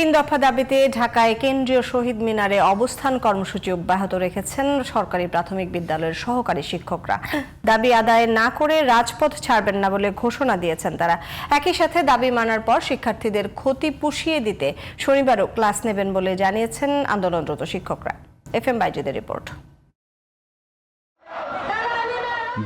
তিন দফা দাবিতে ঢাকায় কেন্দ্রীয় শহীদ মিনারে অবস্থান কর্মসূচি অব্যাহত রেখেছেন সরকারি প্রাথমিক বিদ্যালয়ের সহকারী শিক্ষকরা। দাবি আদায় না করে রাজপথ ছাড়বেন না বলে ঘোষণা দিয়েছেন তারা। একই সাথে দাবি মানার পর শিক্ষার্থীদের ক্ষতি পুষিয়ে দিতে শনিবারও ক্লাস নেবেন বলে জানিয়েছেন আন্দোলনরত শিক্ষকরা। এফ এম বাইজিদের রিপোর্ট।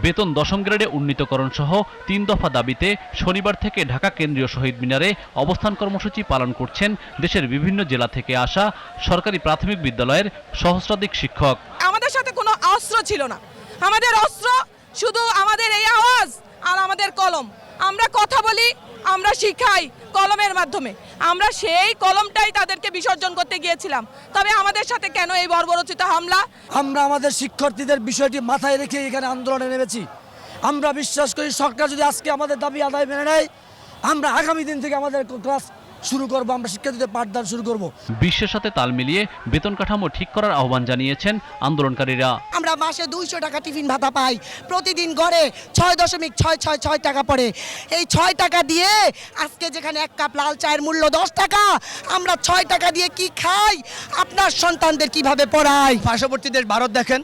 বেতন দশম গ্রেডে উন্নীতকরণ সহ তিন দফা দাবিতে শনিবার থেকে ঢাকা কেন্দ্রীয় শহীদ মিনারে অবস্থান কর্মসূচি পালন করছেন দেশের বিভিন্ন জেলা থেকে আসা সরকারি প্রাথমিক বিদ্যালয়ের সহস্রাধিক শিক্ষক। আমাদের সাথে কোনো অস্ত্র ছিল না। আমাদের অস্ত্র শুধু আমাদের এই আওয়াজ আর আমাদের কলম। আমরা কথা বলি, আমরা শিখাই। কলমের মাধ্যমে। আমরা সেই কলমটাই তাদেরকে বিসর্জন করতে গিয়েছিলাম। তবে আমাদের সাথে কেন এই বর্বরচিত হামলা? আমরা আমাদের শিক্ষার্থীদের বিষয়টি মাথায় রেখে এখানে আন্দোলনে নেমেছি। আমরা বিশ্বাস করি সরকার যদি আজকে আমাদের দাবি আদায় মেনে নেয় আমরা আগামী দিন থেকে আমাদের ক্লাস শুরু করব আমরা শিক্ষার্থীদের পাঠদান শুরু করব। বিশ্বের সাথে তাল মিলিয়ে বেতন কাঠামো ঠিক করার আহ্বান জানিয়েছেন আন্দোলনকারীরা। আমরা মাসে দুইশো টাকা টিফিন ভাতা পাই। প্রতিদিন গড়ে ছয় দশমিক ছয় ছয় ছয় টাকা পড়ে। এই ছয় টাকা দিয়ে আজকে যেখানে এক কাপ লাল চায়ের মূল্য দশ টাকা, আমরা ছয় টাকা দিয়ে কি খাই? আপনার সন্তানদের কীভাবে পড়াই? পার্শ্ববর্তী দেশ, ভারত দেখেন,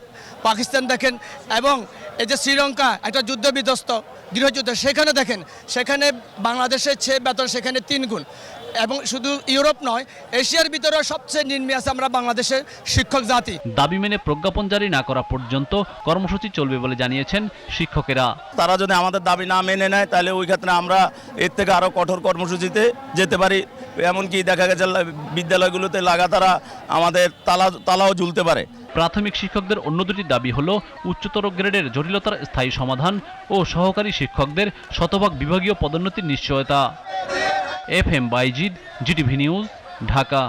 পাকিস্তান দেখেন, এবং এই যে শ্রীলঙ্কা, একটা যুদ্ধ বিধ্বস্ত গৃহযুদ্ধ সেখানে দেখেন, সেখানে বাংলাদেশের চেয়ে বেতন সেখানে তিন গুণ। এবং শুধু ইউরোপ নয় এশিয়ার ভিতরে সবচেয়ে নিম্নে আছে আমরা বাংলাদেশের শিক্ষক জাতি। দাবি মেনে প্রজ্ঞাপন জারি না করা পর্যন্ত কর্মসূচি চলবে বলে জানিয়েছেন শিক্ষকেরা। তারা যদি আমাদের দাবি না মেনে নেয় তাহলে ওই ক্ষেত্রে আমরা এর থেকে আরও কঠোর কর্মসূচিতে যেতে পারি। এমনকি দেখা গেছে বিদ্যালয়গুলোতে লাগাতারা আমাদের তালা তালাও ঝুলতে পারে। প্রাথমিক শিক্ষকদের অন্য দুটি দাবি হল উচ্চতর গ্রেডের জটিলতার স্থায়ী সমাধান ও সহকারী শিক্ষকদের শতভাগ বিভাগীয় পদোন্নতির নিশ্চয়তা। F M Bayzid GTV news Dhaka.